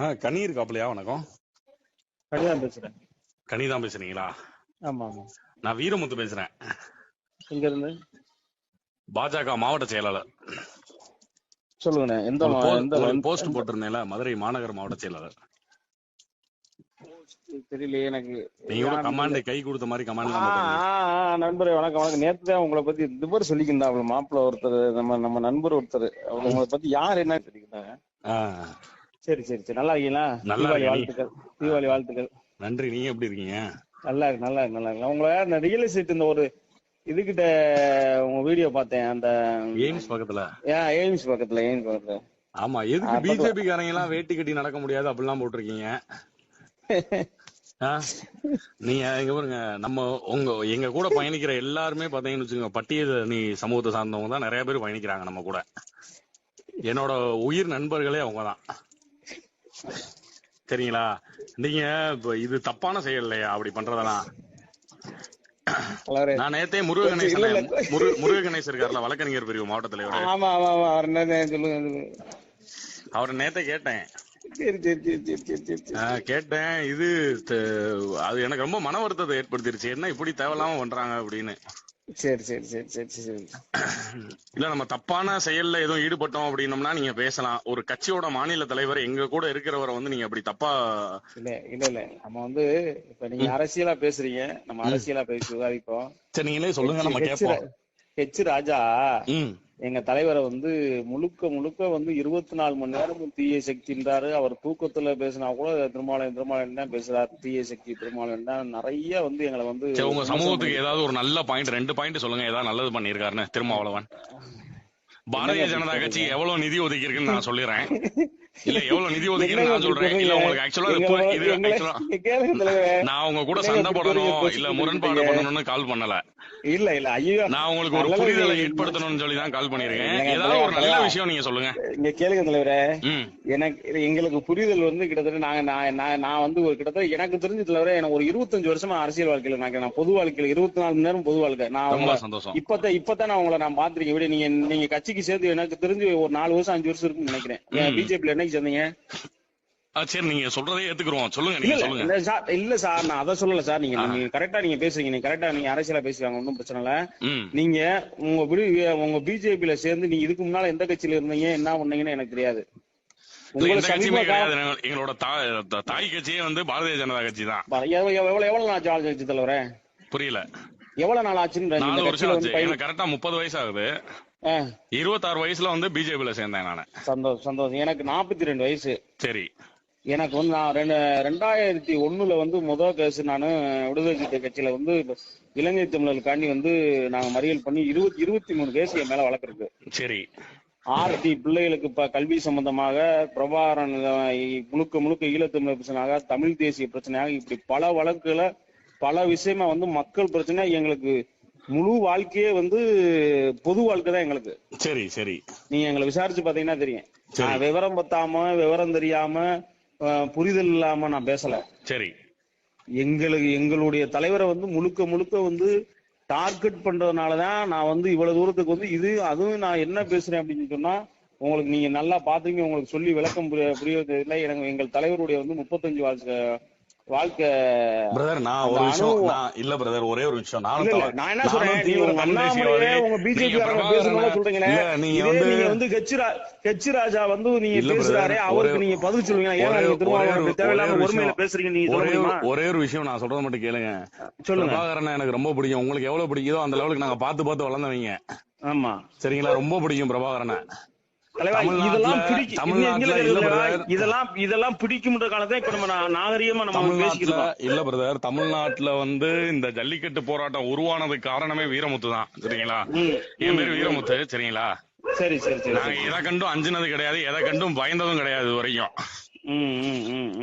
ஆ கனி இருக்காப்லையா வணக்கம்? கனிதான் பேசுறேன். கனி தான் பேசுறீங்களா? ஆமா ஆமா. நான் வீரமுத்து பேசுறேன். எங்க இருந்து பாஜக மாவட்ட செயலாளர். சொல்லுங்கண்ணே எந்த போஸ்ட் போட்டிருந்தேன்ல மதுரை மாநகர மாவட்ட செயலாளர். தெரியலையே எனக்கு. நீங்க கமாண்ட் கை கொடுத்த மாதிரி கமாண்ட் நண்பரே வணக்கம் வணக்கம். நேத்து தான் உங்களை பத்தி இந்த பேர் சொல்லிக்கிருந்தாங்க மாப்பிள்ள ஒருத்தர் நம்ம நம்ம நண்பர் ஒருத்தர். அவங்க உங்களை பத்தி யார் என்ன சொல்லிக்கிட்டாங்க சரி சரி சரி. நல்லா இருக்கீங்களா? நல்லா. வாழ்த்துக்கள். தீபாவளி வாழ்த்துக்கள். நன்றி. நீங்க எப்படி இருக்கீங்க? நல்லா இருக்கு நல்லா இருக்கு நல்லா இருக்கு உங்களை இந்த ரியல் எஸ்டேட் இந்த ஒரு இதுகிட்ட உங்க வீடியோ பார்த்தேன். அந்த எய்ம்ஸ் பக்கத்துல. ஏன் எய்ம்ஸ் பக்கத்துல எய்ம்ஸ் பக்கத்துல. ஆமா எதுக்கு பிஜேபி காரங்க எல்லாம் வேட்டி கட்டி நடக்க முடியாது? அப்படிலாம் போட்டிருக்கீங்க? நீங்க இங்க பாருங்க நம்ம உங்க எங்க கூட பயணிக்கிற எல்லாருமே பாத்தீங்கன்னு வச்சுக்கோங்க பட்டியல் நீ சமூகத்தை சார்ந்தவங்க தான் நிறைய பேர் பயணிக்கிறாங்க நம்ம கூட. என்னோட உயிர் நண்பர்களே அவங்க தான் சரிங்களா? நீங்க இது தப்பான செயல் இல்லையா? அப்படி பண்றதெல்லாம். நான் நேத்தே முருக இல்ல, கணேசன் இல்ல. முரு- முருக கணேசன் இருக்கார்ல வழக்கறிஞர் பிரிவு மாவட்ட தலைவர். ஆமா அவர் என்ன சொல்லுங்க சொல்லுங்க. அவரை நேத்தே கேட்டேன். கேட்டேன். இது அது எனக்கு ரொம்ப மன வருத்தத்தை ஏற்படுத்திருச்சு. என்ன இப்படி தேவையில்லாம பண்றாங்க அப்படின்னு. சரி சரி சரி சரி சரி. இல்ல நம்ம தப்பான செயல்ல எதுவும் ஈடுபட்டோம் அப்படின்னம்னா நீங்க பேசலாம். ஒரு கட்சியோட மாநில தலைவர் எங்க கூட இருக்கிறவரை வந்து நீங்க அப்படி தப்பா இல்ல இல்ல இல்ல. நம்ம வந்து இப்ப நீங்க அரசியலா பேசுறீங்க. நம்ம அரசியலா பேசி விவாதிப்போம். சரி நீங்களே சொல்லுங்க நம்ம கேட்போம். ஹெச் ராஜா எங்க தலைவரை வந்து முழுக்க முழுக்க வந்து இருபத்தி நாலு மணி நேரம் தீய சக்தின்றாரு. அவர் தூக்கத்துல பேசினா கூட திருமாவளவன் திருமாவளவன் தான் பேசுறாரு. தீய சக்தி திருமாவளவன் தான். நிறைய வந்து எங்களை வந்து உங்க சமூகத்துக்கு ஏதாவது ஒரு நல்ல பாயிண்ட் ரெண்டு பாயிண்ட் சொல்லுங்க. ஏதாவது நல்லது பண்ணிருக்காருன்னு திருமாவளவன். பாரதிய ஜனதா கட்சி எவ்வளவு நிதி ஒதுக்கி இருக்குன்னு நான் சொல்லிடுறேன். இல்ல எவ்வளவு நிதி ஒதுக்கி நான் சொல்றேன். இல்ல? உங்களுக்கு ஆக்சுவலா இது. நான் உங்க கூட சண்டை போடணும்? இல்ல முரண்பாடு பண்ணணும்னு கால் பண்ணல. இல்ல இல்ல ஐயோ நான் உங்களுக்கு ஒரு புரிதலை ஏற்படுத்தணும்னு சொல்லி தான் கால் பண்ணிருக்கேன் ஏதாவது ஒரு நல்ல. விஷயம் நீங்க சொல்லுங்க. இங்க கேளுங்க தலைவரே. எனக்கு எங்களுக்கு புரிதல் வந்து கிட்டத்தட்ட நாங்க நான் நான் வந்து ஒரு கிட்டத்தட்ட எனக்கு தெரிஞ்ச தலைவரே எனக்கு ஒரு இருபத்தஞ்சு வருஷமா அரசியல் வாழ்க்கையில நான் பொது வாழ்க்கையில இருபத்தி நாலு மணி நேரம் பொது வாழ்க்கை. நான் சந்தோஷம். இப்பதான் இப்பதான் நான் உங்களை நான் பாத்திருக்கேன் விட நீங்க நீங்க கட்சிக்கு சேர்த்து எனக்கு தெரிஞ்சு ஒரு நாலு வருஷம் அஞ்சு வருஷம் இருக்குன்னு நினைக்கிறேன். ம். பிஜேபில என்னைக்கு சேர்ந்தீங்க? சரி நீங்க சொல்றதே ஏத்துக்குறோம். சொல்லுங்க இல்ல நீங்க சொல்லுங்க சார் இல்ல சார் நான் அதை சொல்லல சார். நீங்க. நீங்க கரெக்டா நீங்க பேசுறீங்க. நீங்க கரெக்டா நீங்க அரசியலா பேசுவாங்க ஒன்றும் பிரச்சனை இல்ல. நீங்க உங்க விடு உங்க பிஜேபில சேர்ந்து நீங்க இதுக்கு முன்னால எந்த கட்சியில இருந்தீங்க என்ன பண்ணீங்கன்னு எனக்கு தெரியாது. எங்களோட தாய் கட்சியே வந்து பாரதிய ஜனதா கட்சி தான். எவ்வளவு எவ்வளவு நாள் ஆட்சி தலைவரே? புரியல. எவ்வளவு நாள் ஆச்சுன்னு கரெக்டா முப்பது வயசு ஆகுது. இருபத்தாறு வயசுல வந்து பிஜேபில சேர்ந்தேன் நானு. சந்தோஷம் சந்தோஷம் எனக்கு நாற்பத்தி ரெண்டு வயசு. சரி. எனக்கு வந்து நான் ரெண்டு ரெண்டாயிரத்தி ஒண்ணுல வந்து முதல் கேஸ் நான் விடுதலை கட்சியில வந்து இலங்கை தமிழர்களுக்காண்டி வந்து நாங்க மறியல் பண்ணி இருபத்தி இருபத்தி மூணு கேஸ் என் மேல வழக்கு சரி. ஆர்டி பிள்ளைகளுக்கு இப்ப கல்வி சம்பந்தமாக பிரபாகரன் அஹ், முழுக்க முழுக்க ஈழத்தமிழர் பிரச்சனையாக தமிழ் தேசிய பிரச்சனையாக இப்படி பல வழக்குகளை பல விஷயமா வந்து மக்கள் பிரச்சனை எங்களுக்கு முழு வாழ்க்கையே வந்து பொது வாழ்க்கை தான் எங்களுக்கு. சரி சரி. நீங்க எங்களை விசாரிச்சு பாத்தீங்கன்னா தெரியும். விவரம் பத்தாம விவரம் தெரியாம புரிதல் இல்லாம நான் பேசல. சரி. எங்களுக்கு எங்களுடைய தலைவரை வந்து முழுக்க முழுக்க வந்து டார்கெட் பண்றதுனாலதான் நான் வந்து இவ்வளவு தூரத்துக்கு வந்து இது அதுவும் நான் என்ன பேசுறேன் அப்படின்னு சொன்னா உங்களுக்கு நீங்க நல்லா பாத்தீங்க உங்களுக்கு சொல்லி விளக்கம் புரிய இல்லை. எனக்கு எங்கள் தலைவருடைய வந்து முப்பத்தஞ்சு வாழ்க்கை வாழ்க்கை பிரதர் நான் ஒரு விஷயம் நான் இல்ல பிரதர் ஒரே ஒரு விஷயம். நானும் நான் என்ன சொல்றேன்? உங்க பிஜேபி நீங்க வந்து நீங்க வந்து ஹெச் ரா- ஹெச் ராஜா வந்து நீங்க பேசுறாரே அவருக்கு நீங்க பதில் சொல்லுவீங்க ஏன் தேவையில்லாம ஒரே ஒரு ஒருமையில விஷயம். பேசுறீங்க நீங்க ஒரே ஒரு- விஷயம் நான் சொல்றத மட்டும் கேளுங்க. சொல்லுங்க. பிரபாகரனை எனக்கு ரொம்ப பிடிக்கும். உங்களுக்கு எவ்வளவு பிடிக்குதோ அந்த லெவலுக்கு நாங்க பார்த்து பார்த்து வளர்ந்தவங்க. ஆமா. சரிங்களா? ரொம்ப பிடிக்கும் பிரபாகரனை. இதெல்லாம் பிடிக்கும்ன்ற காலத்தை இப்ப நம்ம நாகரிகமா நம்ம பேசிக்கிறோம். இல்ல பிரதர் தமிழ்நாட்டுல வந்து இந்த ஜல்லிக்கட்டு போராட்டம் உருவானதுக்கு காரணமே வீரமுத்து தான். சரிங்களா? என் பேரு வீரமுத்து. சரிங்களா? சரி சரி சரி நாங்க எதை கண்டும் அஞ்சினது கிடையாது. எதை கண்டும் பயந்ததும் கிடையாது வரைக்கும்.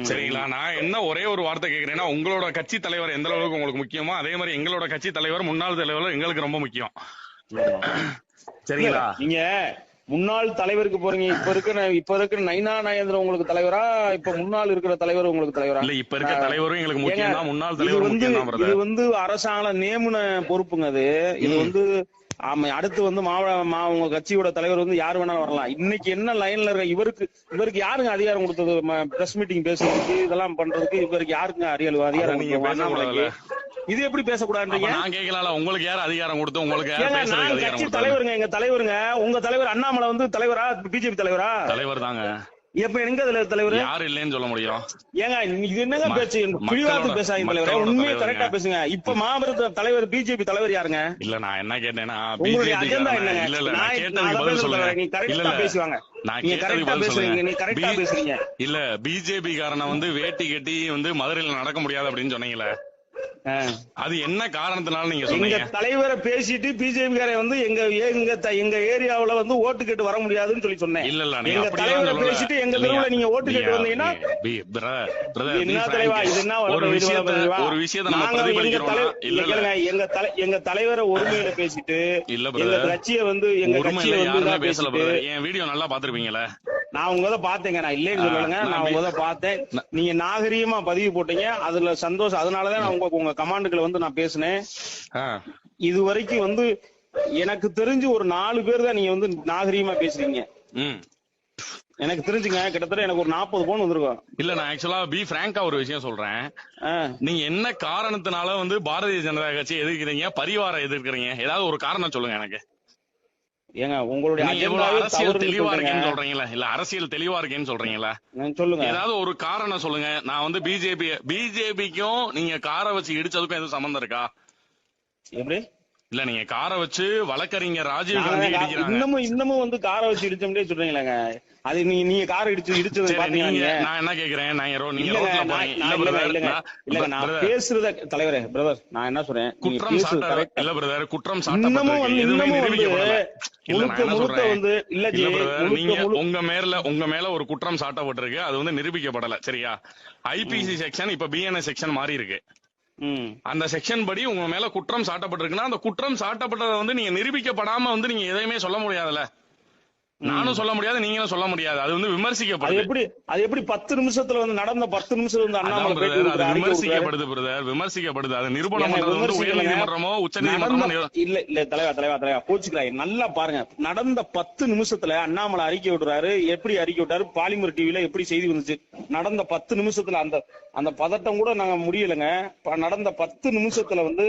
சரிங்களா? நான் என்ன ஒரே ஒரு வார்த்தை கேக்குறேன்னா உங்களோட கட்சி தலைவர் எந்த அளவுக்கு உங்களுக்கு முக்கியமோ அதே மாதிரி எங்களோட கட்சி தலைவர் முன்னாள் தலைவர் எங்களுக்கு ரொம்ப முக்கியம். சரிங்களா? நீங்க முன்னாள் தலைவருக்கு போறீங்க. இப்ப இருக்கிற இப்ப இருக்கிற நைனா நாயந்திரன் உங்களுக்கு தலைவரா? இப்ப முன்னாள் இருக்கிற தலைவர் உங்களுக்கு தலைவரா? இல்ல இப்ப இருக்க தலைவரும் எங்களுக்கு முக்கியம் முன்னாள் தலைவர் வந்து இது வந்து அரசாங்கம் நியமன பொறுப்புங்க அது. இது வந்து ஆமா அடுத்து வந்து மாவட்ட உங்க கட்சியோட தலைவர் வந்து யார் வேணாலும் வரலாம். இன்னைக்கு என்ன லைன்ல இருக்க இவருக்கு இவருக்கு யாருங்க அதிகாரம் கொடுத்தது? பிரஸ் மீட்டிங் பேசுறதுக்கு இதெல்லாம் பண்றதுக்கு இவருக்கு யாருங்க அறியல் அதிகாரம் இது எப்படி பேசக்கூடாதுன்றீங்க? நான் கேட்கல உங்களுக்கு யார் அதிகாரம் கொடுத்து உங்களுக்கு யார் நான் கட்சி தலைவருங்க எங்க தலைவருங்க. உங்க தலைவர் அண்ணாமலை வந்து தலைவரா பிஜேபி தலைவரா? தலைவர் தாங்க எப்ப எங்க தலைவர் தலைவர்? யாரு இல்லைன்னு சொல்ல முடியும். ஏங்க இது என்னங்க பேச்சு? பிடிவாதம் பேசாதீங்க தலைவர். உண்மையை. கரெக்டா பேசுங்க. இப்ப மாபெரும் தலைவர் பிஜேபி தலைவர் யாருங்க? இல்ல நான் என்ன கேட்டேன்னா உங்களுடைய அஜெண்டா என்னங்க? இல்ல இல்ல நான் கேட்டதுக்கு பதில் சொல்லுங்க. தலைவர். நீ இல்ல கரெக்டா பேசுவாங்க. நீங்க கரெக்டா பேசுறீங்க. கரெக்டா இல்ல பிஜேபி காரனை வந்து வேட்டி கட்டி வந்து மதுரையில நடக்க முடியாது அப்படின்னு சொன்னீங்களே. அது என்ன காரணத்தினால நீங்க எங்க தலைவரை பேசிட்டு பிஜேபி காரை வந்து எங்க எங்க எங்க ஏரியாவுல வந்து ஓட்டு கேட்டு வர முடியாதுன்னு சொல்லி சொன்னேன் இல்ல இல்ல நீங்க எங்க தலைவரை. பேசிட்டு எங்க? தெருவுல நீங்க ஓட்டு கேட்டு வந்தீங்கன்னா என்ன தலைவா. இது என்ன ஒரு விஷயத்த? ஒரு விஷயத்த நாங்க எங்க இல்ல கேளுங்க, எங்க தலை எங்க தலைவரை ஒருமையில பேசிட்டு இல்ல எங்க. கட்சியை வந்து எங்க கட்சியை வந்து பேசல. என் வீடியோ நல்லா பாத்துருப்பீங்கல்ல நான் உங்களத பார்த்தேங்க. நான் இல்லைன்னு சொல்லலைங்க. நான் நான் பி- உங்களத பார்த்தேன். நீங்க நாகரீகமா பதிவு போட்டீங்க. அதுல சந்தோஷம். அதனாலதான் நான் உங்க உங்க கமாண்டுகளை வந்து நான் பேசினேன். இது வரைக்கும் வந்து எனக்கு தெரிஞ்சு ஒரு நாலு பேர் தான் நீங்க வந்து நாகரீகமா பேசுறீங்க. எனக்கு தெரிஞ்சுங்க. கிட்டத்தட்ட எனக்கு ஒரு நாற்பது பவுன் வந்திருக்கும் இல்ல நான் ஆக்சுவலா பி பிராங்கா ஒரு விஷயம் சொல்றேன். நீங்க என்ன காரணத்தினால வந்து பாரதிய ஜனதா கட்சி எதிர்க்கிறீங்க? பரிவார எதிர்க்கிறீங்க? ஏதாவது ஒரு காரணம் சொல்லுங்க எனக்கு. ஏங்க உங்களுடைய அரசியல் தெளிவா இருக்கேன்னு சொல்றீங்களா இல்ல அரசியல் தெளிவா இருக்கேன்னு சொல்றீங்களா. சொல்லுங்க. ஏதாவது ஒரு காரணம் சொல்லுங்க. நான் வந்து பிஜேபி பிஜேபிக்கும் நீங்க காரை வச்சு இடிச்சதுக்கும் எதுவும் சம்பந்தம் இருக்கா? எப்படி? இல்ல நீங்க காரை வச்சு வழக்கறிஞர் ராஜீவ் காந்தி இன்னமும் இன்னமும் வந்து காரை வச்சு இடிச்சோம்னே சொல்றீங்களாங்க? அது நீங்க நீங்க காரை இடிச்சு இடிச்சது பாத்தீங்க நான் என்ன கேக்குறேன்? நான் ரோ- நீங்க இல்லங்க ரோட்ல நான் பேசுறத தலைவரே பிரதர் நான் என்ன சொல்றேன்? குற்றம். இல்ல பிரதர் குற்றம் இன்னமும் வந்து இன்னமும் முழுக்க முழுக்க வந்து இல்ல நீங்க உங்க மேல உங்க மேல ஒரு குற்றம் சாட்டப்பட்டிருக்கு. அது வந்து நிரூபிக்கப்படல. சரியா? ஐபிசி செக்ஷன் இப்ப பிஎன்எஸ் செக்ஷன் மாறி இருக்கு அந்த செக்ஷன் படி உங்க மேல குற்றம் சாட்டப்பட்டிருக்குன்னா அந்த குற்றம் சாட்டப்பட்டதை வந்து நீங்க நிரூபிக்கப்படாம வந்து நீங்க எதையுமே சொல்ல முடியாதுல்ல? நானும் சொல்ல முடியாது நீங்களும் சொல்ல முடியாது. அது வந்து அது விமர்சிக்கப்படுது எப்படி அது எப்படி பத்து நிமிஷத்துல வந்து நடந்த பத்து நிமிஷத்துல வந்து அண்ணாமலை. விமர்சிக்கப்படுது பிரதர் விமர்சிக்கப்படுது. அது நிரூபணம் பண்றது வந்து உயர் விமர்சிக்கலைங்க. நீதிமன்றமோ உச்ச நீதிமன்றமோ இல்ல இல்ல தலைவா தலைவா தலைவா கோச்சுக்கிறாய் நல்லா பாருங்க. நடந்த பத்து நிமிஷத்துல அண்ணாமலை அறிக்கை விடுறாரு. எப்படி அறிக்கை விட்டாரு? பாலிமர் டிவில எப்படி செய்தி வந்துச்சு? நடந்த பத்து நிமிஷத்துல அந்த அந்த பதட்டம் கூட நாங்க முடியலங்க. நடந்த பத்து நிமிஷத்துல வந்து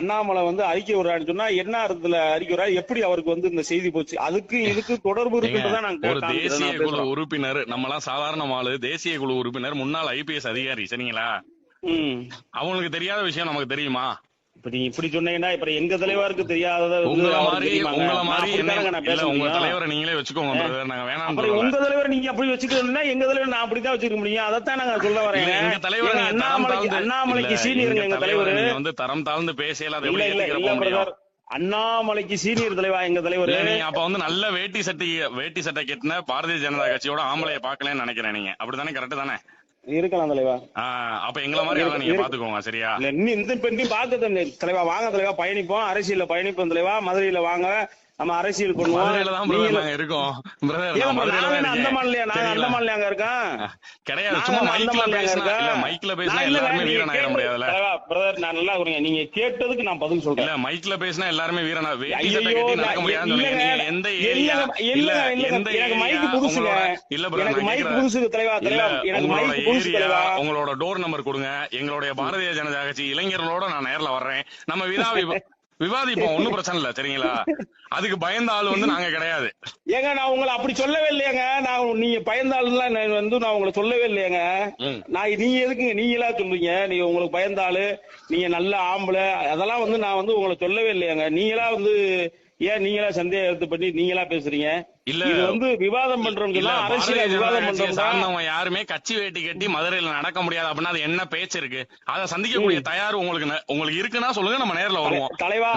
அண்ணாமலை வந்து அறிக்கை விடுறாருன்னு சொன்னா என்ன அர்த்தத்துல அறிக்கை விடுறாரு? எப்படி அவருக்கு வந்து இந்த செய்தி போச்சு? அதுக்கு இதுக்கு தொடர்பு ஒரு தேசிய குழு. உறுப்பினர் நம்மலாம் சாதாரண ஆளு தேசிய குழு உறுப்பினர் முன்னாள் ஐபிஎஸ் அதிகாரி சரிங்களா. அவங்களுக்கு தெரியாத விஷயம் நமக்கு தெரியுமா? இப்ப நீங்க இப்படி சொன்னீங்கன்னா இப்ப எங்க தலைவருக்கு தெரியாதத வந்து உங்கள மாதிரி? உங்கள மாதிரி உங்க. தலைவரை நீங்களே வச்சுக்கோங்க நாங்க வேணாம்னு அப்புறம் உங்க தலைவர் நீங்க அப்படி வச்சுக்கணும்னா எங்க தலைவர் நான் அப்படித்தான் வச்சுக்க முடியும். அதைத்தான் நாங்க சொல்ல வரேன். எங்க தலைவர் அண்ணாமலைக்கு அண்ணாமலைக்கு சீனியருங்க எங்க தலைவர் வந்து தரம் தாழ்ந்து பேசல இல்ல பிரதர். அண்ணாமலைக்கு சீனியர் தலைவா எங்க தலைவர் அப்ப வந்து நல்ல வேட்டி சட்டை வேட்டி சட்டை கட்டின பாரதிய ஜனதா கட்சியோட ஆம்பளைய பாக்கலன்னு நினைக்கிறேன் நீங்க. அப்படித்தானே? கரெக்ட் தானே? இருக்கலாம் தலைவா. அப்ப எங்களை மாதிரி நீங்க பாத்துக்கோங்க சரியா? இந்த பெண்ணி பாக்க தலைவா வாங்க தலைவா பயணிப்போம். அரசியல்ல பயணிப்போம் தலைவா. மதுரையில வாங்க. நம்ம அரசியல் பண்ணுவோம் பிரதர் இருக்கோம் பிரதர் ஏன் நான் அந்த இருக்கேன். மாநில நாங்க அந்த சரிங்களா? மாநில அங்க இருக்கோம் கிடையாது சும்மா அந்த மைக்ல பேசினா? இல்ல மைக்ல பேசினா எல்லாருமே வீரன் ஆயிட தலைவா, brother, நான் நல்லா இருக்கீங்க. நீங்க கேட்டதுக்கு நான் பதில் இல்ல சொல்றேன் மைக்ல பேசினா எல்லாருமே வீரனா வேட்டி ஐயையோ, சட்டை கட்டி நான் நடக்க முடியாதுன்னு சொல்றீங்க எந்த ஏரியா இல்ல. எந்த எனக்கு மைக் புதுசுங்க. இல்ல பிரதர் எனக்கு மைக் புதுசு தலைவா, இல்ல தலைவா. எனக்கு மைக் புதுசு தலைவா. உங்களோட டோர் நம்பர் கொடுங்க எங்களுடைய பாரதிய ஜனதா கட்சி இளைஞர்களோட நான் நேர்ல வர்றேன் நம்ம விதா விவ- விவாதிப்போம் ஒண்ணும் பிரச்சனை இல்ல சரிங்களா அதுக்கு பயந்த ஆள் வந்து நாங்க கிடையாது. ஏங்க நான் உங்களை அப்படி சொல்லவே இல்லையாங்க. நான் நீங்க பயந்தாளுலாம் நான் வந்து நான் உங்களை சொல்லவே இல்லையாங்க. நான் நீங்க எதுக்குங்க நீங்களா சொல்றீங்க? நீங்க உங்களுக்கு பயந்தாளு நீங்க நல்ல ஆம்பளை அதெல்லாம் வந்து நான் வந்து உங்களை சொல்லவே இல்லையாங்க. நீங்களா வந்து ஏன் நீங்களா சந்தேகம் எடுத்து பண்ணி நீங்களா பேசுறீங்க? இல்ல இது வந்து விவாதம் பாரதிய அரசியல் விவாதம் சார்ந்தவங்க யாருமே கட்சி வேட்டி கட்டி மதுரையில நடக்க முடியாது அப்படின்னா அது என்ன பேச்சு இருக்கு? அதை சந்திக்கக்கூடிய தயார் உங்களுக்கு உங்களுக்கு இருக்குன்னா சொல்லுங்க நம்ம நேர்ல வருவோம். தலைவா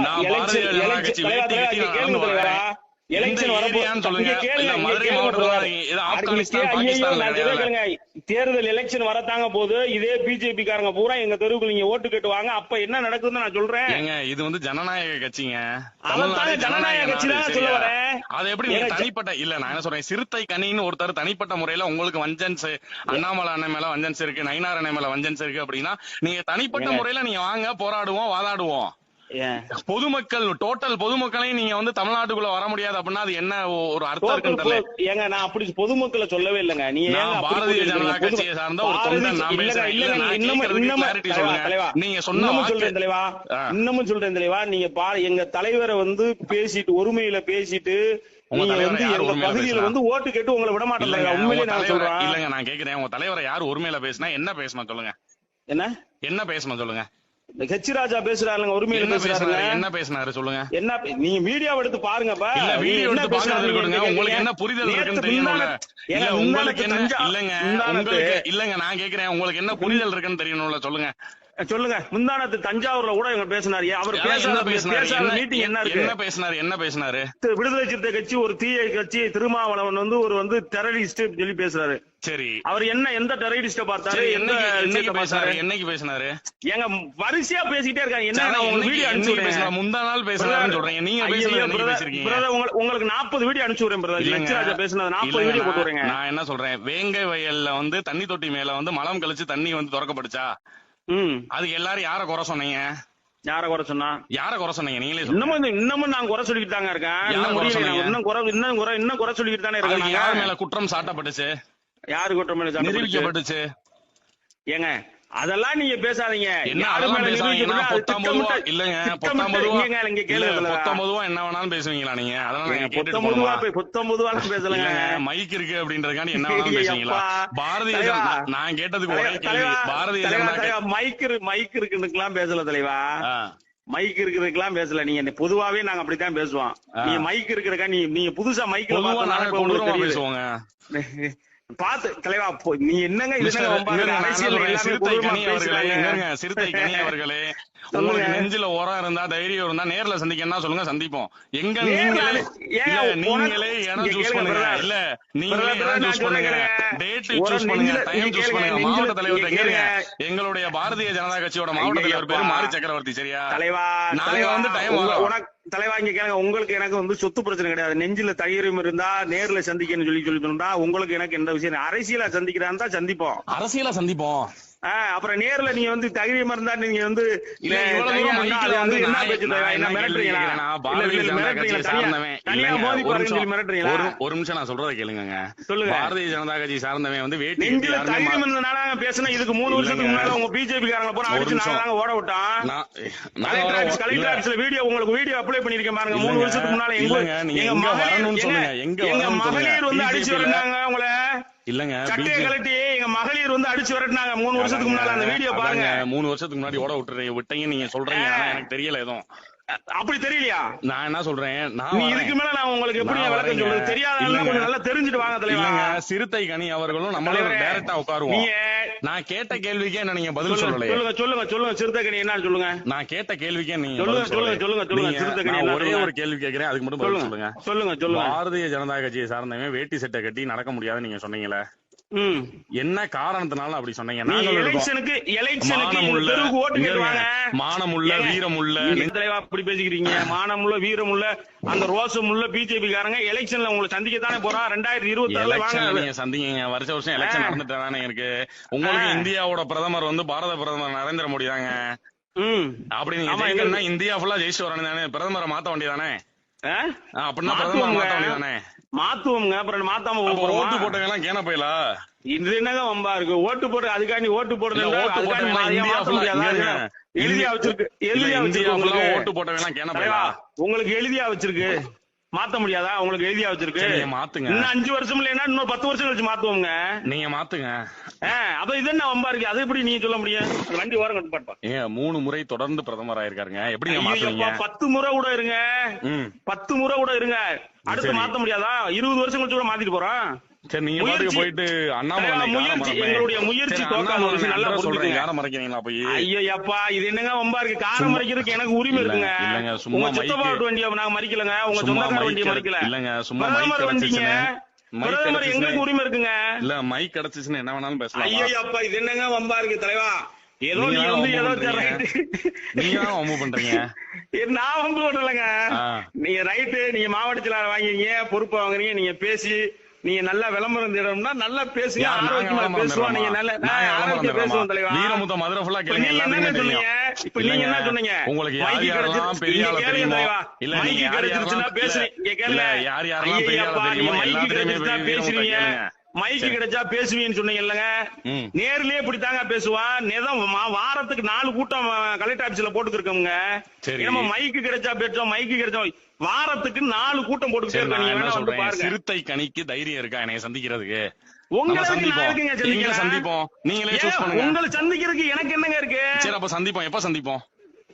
தேர்தல் எலெக்ஷன் வரத்தாங்க போது இதே பிஜேபி காரங்க பூரா எங்க தெருவுக்கு நீங்க ஓட்டு கேட்டுவாங்க அப்ப என்ன நடக்குதுன்னு நான் சொல்றேன். இது வந்து ஜனநாயக கட்சிங்க. ஜனநாயக கட்சி தான் சொல்ல? வரேன். அது எப்படி நீங்க தனிப்பட்ட இல்ல நான் என்ன சொல்றேன் சிறுத்தை கனின்னு ஒருத்தர் தனிப்பட்ட முறையில உங்களுக்கு வஞ்சன்ஸ் அண்ணாமலை அண்ணன் மேல வஞ்சன்ஸ் இருக்கு நயினார் அண்ணன் மேல வஞ்சன்ஸ் இருக்கு அப்படின்னா நீங்க தனிப்பட்ட. முறையில நீங்க வாங்க போராடுவோம் வாதாடுவோம். பொதுமக்கள் டோட்டல் பொதுமக்களையும் நீங்க வந்து தமிழ்நாட்டுக்குள்ள வர முடியாது அப்படின்னா அது என்ன ஒரு அர்த்தம் இருக்குன்னு ஏங்க நான் அப்படி பொதுமக்களை சொல்லவே இல்லைங்க. நீ பாரதிய? ஜனதா கட்சியை சார்ந்த ஒரு தொண்டன் நான் பேசுறேன். நீங்க சொன்ன இன்னமும் வாக்கு- சொல்றேன் தலைவா. இன்னமும் சொல்றேன் தலைவா. நீங்க எங்க தலைவரை வந்து பேசிட்டு ஒருமையில பேசிட்டு நீங்க வந்து எங்க பகுதியில? வந்து ஓட்டு கேட்டு உங்களை விட தலைவா. உண்மையிலேயே நான் தலைவரை- சொல்றேன். இல்லைங்க நான் கேக்குறேன். உங்க தலைவரை யார் உரிமையில பேசினா என்ன பேசணும் சொல்லுங்க. என்ன? என்ன பேசணும் சொல்லுங்க? ஹெச் ராஜா பேசுறாருங்க உரிமையில என்ன பேசுறாருங்க. பேசினாரு என்ன பேசினாரு சொல்லுங்க? என்ன நீங்க வீடியோ எடுத்து பாருங்கப்பா இல்ல வீடியோ எடுத்து பாக்குறது. உங்களுக்கு என்ன புரிதல் இருக்குன்னு தெரியணும்ல இல்ல உங்களுக்கு என்ன இல்லங்க உங்களுக்கு இல்லங்க நான் கேக்குறேன். உங்களுக்கு என்ன புரிதல் இருக்குன்னு தெரியணும்ல சொல்லுங்க. சொல்லுங்க. முந்தானத்து தஞ்சாவூர்ல கூட இவங்க பேசினாரு. அவர் பேசாத மீட்டிங் என்ன இருக்கு? என்ன பேசினாரு? என்ன பேசினாரு? விடுதலை சிறுத்தை கட்சி ஒரு தீய கட்சி திருமாவளவன் வந்து ஒரு வந்து டெரரிஸ்ட் சொல்லி பேசுறாரு. சரி. அவர் என்ன எந்த டெரரிஸ்ட பார்த்தாரு எந்த என்னைக்கு பேசினாரு? என்னைக்கு பேசினாரு? ஏங்க வரிசையா பேசிட்டே இருக்காங்க. என்ன உங்களுக்கு வீடியோ அனுப்பிச்சு முந்தா நாள் பேசினாருன்னு சொல்றீங்க. நீங்க பிரதர் உங்களுக்கு நாற்பது வீடியோ அனுப்பிச்சு விடுறேன் பிரதர். இல்லைங்க. எச் ராஜா பேசுனது நாற்பது வீடியோ போட்டு விடுறேங்க. நான் என்ன சொல்றேன்? வேங்கை வயல்ல வந்து தண்ணி தொட்டி மேல வந்து மலம் கழிச்சு தண்ணி வந்து திறக்கப்படுச்சா ம். அதுக்கு எல்லாரும் யார குறை சொன்னீங்க? யார குறை சொன்னா? யார குறை சொன்னீங்க? நீங்களே இன்னமும் இன்னமும் நான் குறை சொல்லிட்டு தாங்க இருக்கேன். இன்னும் குறை? இன்னும் குறை இன்னும் குறை சொல்லிட்டு தானே இருக்கேன் யார். மேல குற்றம் சாட்டப்பட்டுச்சு? யாரு குற்றம் மேல? நிரூபிக்கப்பட்டுச்சு. ஏங்க அதெல்லாம் நீங்க பேசாதீங்க. என்ன வேணாலும் பேசுவீங்களா நீங்க? பொதுவாலாம் பேசலங்க. மைக் இருக்கு அப்படின்றதுக்காண்டி என்ன வேணாலும் பேசுவீங்களா. பாரதிய நான் கேட்டதுக்கு ஒரே கேள்வி. பாரதிய மைக் இரு- மைக் இருக்குன்னுக்கெல்லாம் பேசல தலைவா. மைக் இருக்கிறதுக்கெல்லாம் பேசல. நீங்க பொதுவாவே நாங்க அப்படித்தான் பேசுவோம். நீங்க மைக் இருக்கிறக்கா நீங்க புதுசா தெரியுது. பேசுவோங்க. பாத்து தலைவா நீ என்னங்க சிறுத்தை கனி அவர்களே சிறுத்தை கனி அவர்களே. உங்களுக்கு நெஞ்சில உரம் இருந்தா தைரியம் இருந்தா நேர்ல சந்திக்கணும்னா சொல்லுங்க சந்திப்போம். எங்க நீங்களே நீங்களே இடம் சூஸ் பண்ணுங்க. இல்ல நீங்களே இடம் சூஸ் பண்ணுங்க. டேட் சூஸ் பண்ணுங்க டைம் சூஸ் பண்ணுங்க. மாவட்ட தலைவர் கேளுங்க. எங்களுடைய பாரதிய ஜனதா கட்சியோட மாவட்ட தலைவர் பேரு. மாரி சக்கரவர்த்தி சரியா? தலைவா நாங்க வந்து டைம் தலைவா இங்க கேளுங்க. உங்களுக்கு எனக்கு வந்து சொத்து பிரச்சனை கிடையாது. நெஞ்சில தைரியம் இருந்தா நேர்ல சந்திக்கணும்னு சொல்லி சொல்லி சொன்னா உங்களுக்கு எனக்கு எந்த விஷயம் அரசியலா சந்திக்கிறான்னு தான் சந்திப்போம். அரசியலா சந்திப்போம். அப்புறம் நேர்ல நீங்க வந்து தைரியமா இருந்தா நீங்க வந்து ஒரு நிமிஷம். நான் சொல்றதை கேளுங்க. சொல்லுங்க. பாரதிய ஜனதா கட்சி சார்ந்தவன் வந்து வேட்டி பேசுனா இதுக்கு மூணு வருஷத்துக்கு. முன்னால உங்க பிஜேபி காரங்க போன அடிச்சு. நாங்க ஓட விட்டோம். கலெக்டர் ஆபீஸ்ல வீடியோ உங்களுக்கு வீடியோ அப்ளை பண்ணிருக்கேன் பாருங்க. மூணு வருஷத்துக்கு முன்னால எங்க மகளிர் வந்து அடிச்சு வரட்டாங்க உங்களை? இல்லங்க. சட்டையை கழட்டி எங்க மகளிர் வந்து அடிச்சு வரட்டினாங்க. மூணு வருஷத்துக்கு முன்னால அந்த வீடியோ பாருங்க. மூணு வருஷத்துக்கு முன்னாடி ஓட விட்டுறீங்க விட்டீங்க. நீங்க சொல்றீங்க. எனக்கு தெரியல எதுவும். அப்படி தெரியலையா? நான் என்ன சொல்றேன்? நான். இதுக்கு மேல நான் உங்களுக்கு எப்படி விளக்கம். சொல்றது? தெரியாத. கொஞ்சம் நல்லா தெரிஞ்சுட்டு வாங்க தலைவா. இல்லங்க. சிறுத்தை கனி அவர்களும் தலைவரே, டைரக்டா உட்காருவோம். நான் கேட்ட கேள்விக்கே என்ன நீங்க பதில் சொல்லுங்க சொல்லலையே? சொல்லுங்க சொல்லுங்க சொல்லுங்க. சிறுத்தைக்கணி என்னன்னு சொல்லுங்க. நான் கேட்ட கேள்விக்கே நீங்க சொல்லுங்க. சொல்லுங்க, சொல்லுங்க, சிறுத்தைக்கணி நான் என்ன ஒரே சொல்லுங்க. ஒரு கேள்வி கேக்குறேன் அதுக்கு மட்டும் பதில் சொல்லுங்க சொல்லுங்க. சொல்லுங்க சொல்லுங்க. பாரதிய ஜனதா கட்சியை சார்ந்தவன் வேட்டி சட்டை கட்டி நடக்க முடியாதுன்னு நீங்க சொன்னீங்களே. என்ன காரணத்தினால அப்படி சொன்னீங்க. எலெக்ஷனுக்கு எலெக்ஷனுக்கு ஓட்டு கேட்டுவாங்க. மானமுள்ள வீரமுள்ள. தலைவா அப்படி பேசிக்கிறீங்க? மானமுள்ள வீரமுள்ள அந்த ரோசமுள்ள பிஜேபி காரங்க எலெக்ஷன்ல உங்களை சந்திக்கத்தானே போறான் ரெண்டாயிரத்தி இருபத்தி எலெக்ஷன் வாங்க. நீங்க சந்திங்க. வருஷ வருஷம் எலெக்ஷன். நடந்துட்டு தானே இருக்கு. உங்களுக்கு. இந்தியாவோட பிரதமர் வந்து பாரத பிரதமர் நரேந்திர மோடி தாங்க. ம். அப்படி நீங்க ஆமா, ஜெயிக்கணும்னா இந்தியா ஃபுல்லா ஜெயிச்சு வரணும் தானே. பிரதமரை மாத்த வேண்டியதானே? அப்படின்னா பிரதமரை. மாத்த வேண்டியதானே மாத்துவோங்க அப்புறம் மாத்தாம? ஓட்டு போட்டவங்க எல்லாம் கேன போயிலா? இது என்னங்க வம்பா இருக்கு? ஓட்டு போட்டு அதுக்காண்டி ஓட்டு போடுறது எழுதியா வச்சிருக்கு எழுதியா வச்சிருக்கு ஓட்டு போட்டவங்க எல்லாம் கேன போயிலா? உங்களுக்கு எழுதியா வச்சிருக்கு? மாத்த முடியாதா? உங்களுக்கு எழுதியா வச்சிருக்கு. மாத்துங்க. இன்னும் அஞ்சு வருஷம் இல்லைன்னா இன்னும் பத்து வருஷம் கழிச்சு மாத்துவோங்க நீங்க மாத்துங்க. அப்ப இது என்ன வம்பா இருக்கு? அது எப்படி நீங்க சொல்ல முடியும்? வண்டி ஓரம் கட்டு பாட்டுப்பா ஏங்க மூணு முறை தொடர்ந்து பிரதமர் ஆயிருக்காருங்க. ஐயையப்பா, மாத்துவீங்க பத்து முறை கூட இருங்க. பத்து முறை கூட இருங்க. அடுத்து. மாத்த முடியாதா? இருபது வருஷம் கழிச்சு கூட மாத்திட்டு போறோம். சரி நீங்க பாட்டுக்கு போயிட்டு அண்ணாமலை முயற்சி? எங்களுடைய முயற்சி நல்லா சொல்றேன் புரிஞ்சுக்கங்க. யாரை மறைக்கிறீங்களா போய் ஐயப்பா இது என்னங்க வம்பா இருக்கு? காரம் சும்மா- மறிக்கிறதுக்கு எனக்கு உரிமை இருக்குங்க. இல்லங்க, சும்மா சித்தப்பா வீட்டு வண்டியை நாங்க மறிக்கலங்க. உங்க சொந்தக்கார வண்டியை மறிக்கல. இல்லங்க, சும்மா மைக் வண்டிங்க. பிரதமர் எங்களுக்கு உரிமை இருக்குங்க. இல்ல மைக் கிடைச்சிச்சுன்னு என்ன வேணாலும் பேசலாம்? ஐயப்பா இது என்னங்க வம்பா இருக்கு தலைவா? ஏதோ தான் வந்து ஏதோ. நீங்க வம்பு பண்றீங்க. நான் வம்பு ஆ. நீங்க ரைட்டு நீங்க மாவட்ட செயலாளர் வாங்கிருக்கீங்க பொறுப்பு வாங்குறீங்க நீங்க பேசி நீங்க நல்லா விளம்பரம் தேடணும்னா நல்லா பேசுங்க ஆரோக்கியமா பேசுவோம் நீங்க நல்ல ஆரோக்கியம்? பேசுவோம் தலைவா வீரமுத்த மதுரை ஃபுல்லா கேளுங்க நீங்க என்ன சொன்னீங்க இப்ப நீங்க என்ன சொன்னீங்க உங்களுக்கு யார் யாரெல்லாம். பெரிய ஆளா தெரியுமோ. இல்ல நீங்க யார் யாரெல்லாம் பேசுறீங்க. கேளுங்க. யார் யாரெல்லாம் பெரிய ஆளா தெரியுமோ நீங்க மைக்கு மைக்கு. கிடைச்சா பேசுவீங்கன்னு சொன்னீங்க இல்லங்க. நேர்லயே இப்படித்தாங்க பேசுவான் நேதான் மா- வாரத்துக்கு நாலு கூட்டம் கலெக்டர் ஆபீஸ்ல போட்டுருக்கோங்க சரி. நம்ம மைக்கு கிடைச்சா பேசோம் மைக்கு கிடைச்சோம் வாரத்துக்கு நாலு கூட்டம் என்ன பாருங்க. சிறுத்தை கனிக்கு தைரியம் இருக்கா? என்னைய சந்திக்கிறதுக்கு. உங்களை சந்திப்போம். சந்திக்கிறேன்? சந்திப்போம். நீங்களே சூஸ் பண்ணுங்க. உங்களை சந்திக்கிறதுக்கு எனக்கு என்னங்க இருக்கு? சரி அப்ப சந்திப்போம். எப்ப சந்திப்போம்?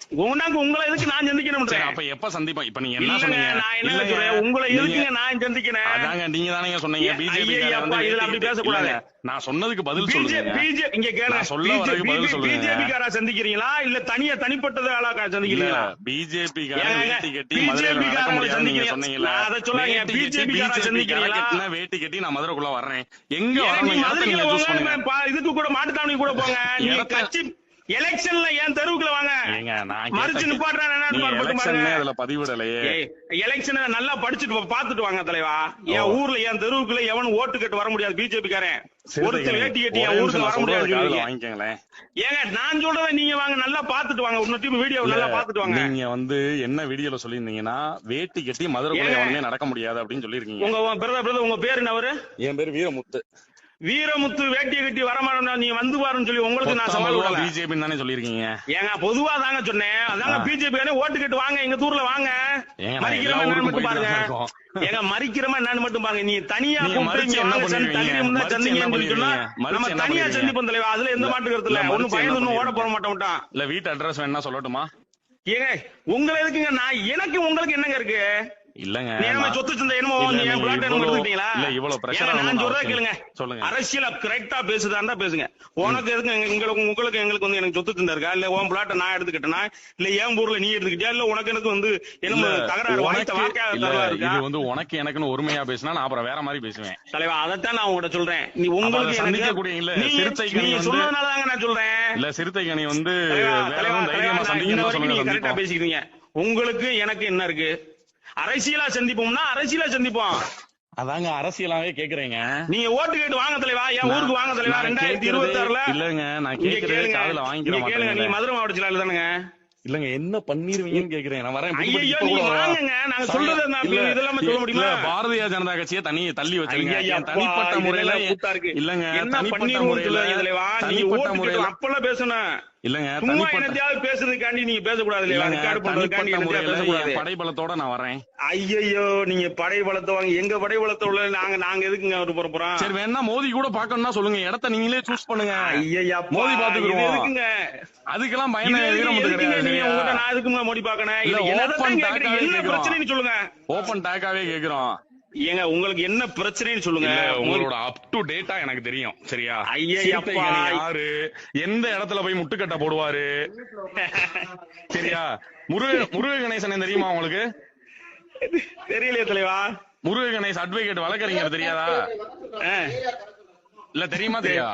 உனக்கு உங்களை எதுக்கு நான் சந்திக்கணும் அப்ப எப்ப சந்திப்போம்? இப்ப நீங்க என்ன சொன்னீங்க? நான் என்ன சொல்றேன்? உங்களை நீங்க- எதுக்குங்க நான் சந்திக்கிறேன்? அதாங்க நீங்க தானே சொன்னீங்க. பிஜேபி இதுல அப்படி பேசக்கூடாது. நான் சொன்னதுக்கு பதில் சொல்லுங்க. பிஜே- இங்க. நான் சொல்ல வரதுக்கு பதில் சொல்லுங்க. பிஜேபி காரா சந்திக்கிறீங்களா? இல்ல தனியா தனிப்பட்டது ஆளா சந்திக்கிறீங்களா? பிஜேபி ஏங்க, வேட்டி கட்டி முடியாது நீங்க சந்திக்கிறீங்க. சொன்னீங்கல்ல. நான் அதை BJP காரரை BJP சந்திக்கிறீங்களா? கட்டினா வேட்டி கட்டி நான் மதுரைக்குள்ள வர்றேன். எங்க வரணும்? மதுரைக்குள்ள நீங்க இதுக்கு கூட மாட்டுத்தாவணி கூட போங்க. நீ இடத்த- கட்சி எலெக்ஷன்ல என் தெருவுக்குள்ள வாங்க? மறிச்சு கேட்ட- நிப்பாட்டுறேன் என்ன நீங்க நிப்பாட்டு எலெக்ஷனே பாருங்க அதுல பதிவிடலையே. எலெக்ஷன் நல்லா படிச்சுட்டு பாத்துட்டு வாங்க தலைவா. என். ஊர்ல என் தெருவுக்குள்ள எவன் ஓட்டு கட்டு வர முடியாது பிஜேபி காரன் ஒருத்தர் வேட்டி கட்டி என் ஊருக்கு வர முடியாது ஏங்க நான் சொல்றத நீங்க வாங்க நல்லா பாத்துட்டு வாங்க. இன்னொரு டீம் வீடியோ நல்லா பாத்துட்டு வாங்க. நீங்க வந்து என்ன வீடியோல சொல்லியிருந்தீங்கன்னா வேட்டி கட்டி மதுரைக்குள்ள? எவனுமே நடக்க முடியாது அப்படின்னு சொல்லியிருக்கீங்க. உங்க பிரதர் பிரதர் உங்க பேர் என்ன அவரு? என் பேரு வீரமுத்து. வீரமுத்து வேட்டியை கட்டி வரமாட்டா நீ வந்து பாருன்னு சொல்லி உங்களுக்கு நான் சவால் விடல. பிஜேபி தானே சொல்லியிருக்கீங்க? ஏங்க பொதுவா தாங்க சொன்னேன். அதாங்க. பிஜேபி ஓட்டு கேட்டு வாங்க எங்க ஊர்ல வாங்க. மறிக்கிறமா என்னன்னு மட்டும் பாருங்க. தான். ஏங்க மறிக்கிறமா என்னன்னு மட்டும் பாருங்க. நீ தனியா சந்திங்கன்னு சொன்னா? நம்ம தனியா? சந்திப்போம் தலைவா. அதுல எந்த மாட்டு கருத்து இல்ல என்ன பயந்து ஓட பண்ணுவீங்க? போட மாட்டோம்ட்டான் இல்ல வீட்டு அட்ரஸ் வேணா சொல்லட்டுமா? ஏங்க உங்களை எதுக்குங்க? நான் எனக்கு உங்களுக்கு என்னங்க இருக்கு? இல்லங்க சொத்து சந்தை என்னமோ என் பிளாட் என்னமோ எடுத்துக்கிட்டீங்களா இல்ல, இவ்வளவு ஏங்க, நான் சொல்றத கேளுங்க. சொல்லுங்க. அரசியல கரெக்டா பேசுதா இருந்தா பேசுங்க. உனக்கு எதுக்கு எங்களுக்கு உங்களுக்கு எங்களுக்கு வந்து எனக்கு சொத்து சந்தை இருக்கா? இல்ல உன் பிளாட்ட நான் எடுத்துக்கிட்டேனா? இல்ல என் ஊர்ல நீ எடுத்துக்கிட்டியா? இல்ல உனக்கு எனக்கு வந்து என்ன தகராறு வாய்த்த வாக்கா இது வந்து உனக்கு எனக்குன்னு ஒருமையா பேசினா நான் அப்புறம் வேற மாதிரி பேசுவேன். தலைவா அதைத்தான் நான் உங்கள்ட்ட சொல்றேன். நீ உங்களுக்கு சந்திக்கக்கூடிய எனக்கு இல்ல, சிறுத்தை வந்து- சொன்னதுனாலதாங்க நான் சொல்றேன். இல்ல சிறுத்தை கனி வந்து வேற தைரியமா சந்திக்கணும் சொல்லுங்க கரெக்டா பேசிக்கிறீங்க உங்களுக்கு எனக்கு என்ன இருக்கு? அரசியலா சந்திப்போம்னா அரசியலா சந்திப்போம். அதாங்க அரசியலாவே கேக்குறீங்க. நீங்க ஓட்டு கேட்டு வாங்க தலைவா என் ஊருக்கு வாங்க தலைவா ரெண்டாயிரத்தி இருபத்தி ஆறுல இல்லங்க நான் கேக்குறதே காதுல வாங்கிக்கிற இங்க கேளுங்க நீங்க மதுரை மாவட்ட செயலாளர் தானுங்க இல்லங்க என்ன பண்ணிருவீங்கன்னு கேக்குறேன் நான் வரேன் ஐயோ நீங்க. வாங்குங்க. நாங்க சொல்றத இதெல்லாம் சொல்ல முடியுமா? இல்ல, பாரதிய ஜனதா கட்சியை தனி தள்ளி வச்சிருங்க. தனிப்பட்ட முறையில. இல்லங்க என்ன முறையில சொல்லுங்க தலைவா? நீங்க ஓட்டு அப்பெல்லாம் பேசணும் இல்லங்க சும்மா என்னத்தையாவது பேசுறதுக்காண்டி நீங்க பேசக்கூடாது இல்லையா? ரெக்கார்டு பண்றதுக்காண்டி பேசக்கூடாது. படைபலத்தோட நான் வரேன். ஐயையோ நீங்க படை பலத்தை வாங்க. எங்க படை பலத்தை உள்ள நாங்க நாங்க எதுக்குங்க ஒரு போற போறோம்? சரி வேணா மோதி கூட பாக்கணும்னா சொல்லுங்க. இடத்த நீங்களே சூஸ் பண்ணுங்க. ஐயையா மோதி எதுக்குங்க? அதுக்கெல்லாம் பயணம் நீங்க? உங்ககிட்ட நான் எதுக்குங்க மோடி பாக்கணும் இல்ல, talk-ஆவே என்ன கேக்குறோம். பிரச்சனைன்னு சொல்லுங்க. ஓபன் டாக்காவே கேக்குறோம். ஏங்க உங்களுக்கு என்ன பிரச்சனைன்னு சொல்லுங்க. உங்களோட அப் டு டேட்டா எனக்கு தெரியும் சரியா? யாரு? எந்த இடத்துல போய் முட்டுக்கட்டை போடுவாரு? சரியா? முருக முருக கணேசன் தெரியுமா உங்களுக்கு? தெரியலையே தலைவா. முருக கணேஷ் அட்வொகேட் வழக்கறிஞர் தெரியாதா. இல்ல தெரியுமா தெரியா?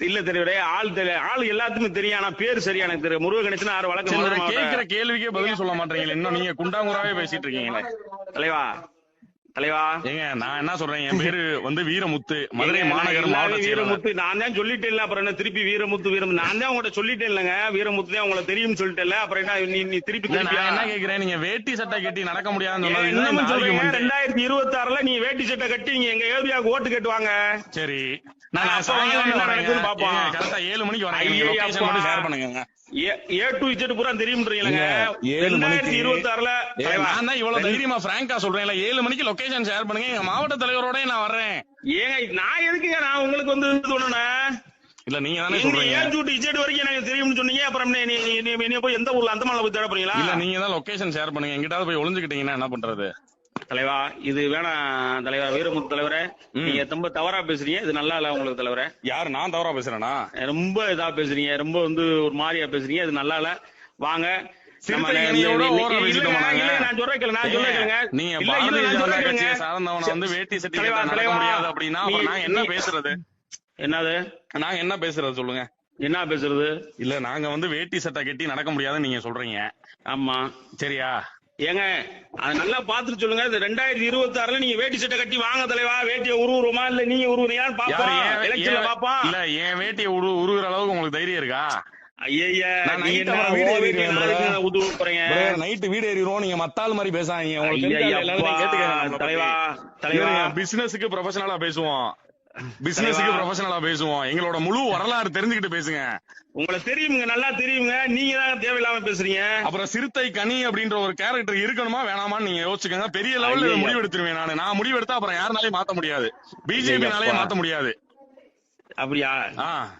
இல்ல தெரியல ஆள் தெரியல ஆள் எல்லாத்துக்கும் தெரியும் ஆனா பேர் சரியா எனக்கு தெரியும் முருக கணேசன் ஆறு வழக்கு சரி, மதுரை நான் மாவட்ட- கேக்குற கேள்விக்கே பதில் சொல்ல மாட்டீங்களே இன்னும் நீங்க குண்டாங்குறாவே பேசிட்டு இருக்கீங்களே. தலைவா. தலைவா. ஏங்க நான் என்ன சொல்றேன்? என் பேரு வந்து வீரமுத்து மதுரை மாநகர் எல்லாமே மாவட்ட செயலாளர். வீரமுத்து நான் தான் சொல்லிட்டேன் அப்புறம் என்ன திருப்பி வீரமுத்து வீரம் நான் தான் உங்கள்ட்ட சொல்லிட்டேன் இல்லங்க வீரமுத்து தான் உங்களுக்கு தெரியும்னு சொல்லிட்டேன்ல அப்புறம் என்ன நீ நீ திருப்பி திருப்பி நான் என்ன கேக்குறேன்? நீங்க வேட்டி சட்டை கட்டி நடக்க முடியாதுன்னு சொன்னது. ரெண்டாயிரத்தி இருபத்தி ஆறுல நீ வேட்டி சட்டை கட்டி நீங்க எங்க ஏரியாவுக்கு ஓட்டு கேட்டுவாங்க. சரி. நான் சாயங்காலம் நடக்குதுன்னு பாப்போம். கரெக்டா ஏழு மணிக்கு வரேன் நீங்க லொகேஷன். மட்டும் ஷேர் பண்ணுங்க ஏ டு இஜெட் பூரா தெரியும்ன்றீங்களங்க. ஏழு மணிக்கு- இருபத்தி ஆறுல நான் தான் இவ்வளவு தைரியமா பிராங்கா சொல்றேன்ல. ஏழு மணிக்கு லொகேஷன் ஷேர் பண்ணுங்க. எங்க மாவட்ட தலைவரோட நான் வர்றேன். ஏங்க நான் எதுக்குங்க? நான் உங்களுக்கு வந்து பண்ணணும் இல்ல நீங்க தானே சொல்றீங்க. ஏ டு இஜெட் வரைக்கும் எனக்கு தெரியும்னு சொன்னீங்க? அப்புறம் நீ போய் எந்த ஊர்ல அந்த போய் தேட போறீங்களா? இல்ல நீங்க தான் லொகேஷன் ஷேர் பண்ணுங்க. எங்கிட்டாவது போய் ஒளிஞ்சுக்கிட்டீங்கன்னா என்ன பண்றது? தலைவா இது வேணாம் தலைவா வீரமுத்து தலைவரே. நீங்க ரொம்ப தவறா பேசுறீங்க இது நல்லா இல்ல உங்களுக்கு தலைவரே. யாரு நான் தவறா பேசுறேனா? ரொம்ப இதா பேசுறீங்க ரொம்ப வந்து ஒரு மாதிரியா பேசுறீங்க இது நல்லா இல்ல. வாங்க. நான் நான் நான் என்ன பேசுறது? என்னது? நாங்க என்ன பேசுறது சொல்லுங்க. என்ன பேசுறது? இல்ல நாங்க வந்து வேட்டி சட்டை கட்டி நடக்க முடியாதுன்னு நீங்க சொல்றீங்க. ஆமா. சரியா? ஏங்க அது நல்லா பாத்துட்டு சொல்லுங்க. இந்த ரெண்டாயிரத்தி இருபத்தி ஆறுல நீங்க வேட்டி சட்டை கட்டி வாங்க தலைவா. வேட்டியை உருவுருமா இல்ல நீங்க உருவுறியான்னு பாப்போம் எலெக்ஷன்ல பாப்போம் இல்ல என் வேட்டியை உரு உருகுற அளவுக்கு உங்களுக்கு தைரியம் இருக்கா? ஐயா நைட்டு வீடு ஏறிடுவோம். நீங்க மத்தாள் மாதிரி பேசாதீங்க. உங்களுக்கு தலைவா. தலைவா. பிசினஸுக்கு ப்ரொஃபஷனலா பேசுவோம் பிசினஸுக்கு ப்ரொஃபஷனலா பேசுவோம். எங்களோட முழு வரலாறு தெரிஞ்சுக்கிட்டு பேசுங்க. உங்களை தெரியுங்க நல்லா தெரியுங்க. நீங்க தான் தேவையில்லாம பேசுறீங்க. அப்புறம் சிறுத்தை கனி அப்படின்ற ஒரு கேரக்டர் இருக்கணுமா வேணாமான்னு நீங்க யோசிச்சுக்கோங்க. பெரிய லெவல்ல. முடிவெடுத்துருவேன் நானு. நான் முடிவெடுத்தா அப்புறம் யாருனாலையும் மாத்த முடியாது. பிஜேபினாலேயே. மாத்த முடியாது. அப்படியா? ஆ.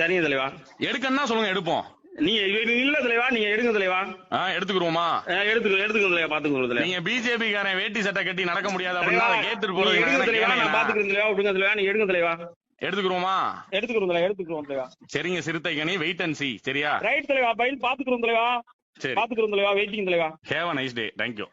சரிங்க தலைவா. எடுக்கன்னா சொல்லுங்க எடுப்போம். நீங்க இல்ல தலைவா நீங்க எடுங்க தலைவா. எடுத்துக்கிறோமா எடுத்துக்க எடுத்துக்க தலைவா பாத்துக்கோங்க தலைவா. நீங்க பிஜேபி காரன் வேட்டி சட்டை கட்டி நடக்க முடியாது அப்படின்னா அதை கேட்டுட்டு நீங்க எடுங்க தலைவா நான் பாத்துக்கிறேன் தலைவா விடுங்க தலைவா நீங்க எடுங்க தலைவா. எடுத்துக்கிறோமா எடுத்துக்கிறோம் தலைவா எடுத்துக்கிறோம் தலைவா. சரிங்க சிறுத்தை கனி வெயிட் அண்ட் சி சரியா? ரைட் தலைவா பயில் பாத்துக்கிறோம் தலைவா. சரி. பாத்துக்கிறோம் தலைவா வெயிட்டிங் தலைவா. Have a nice day thank you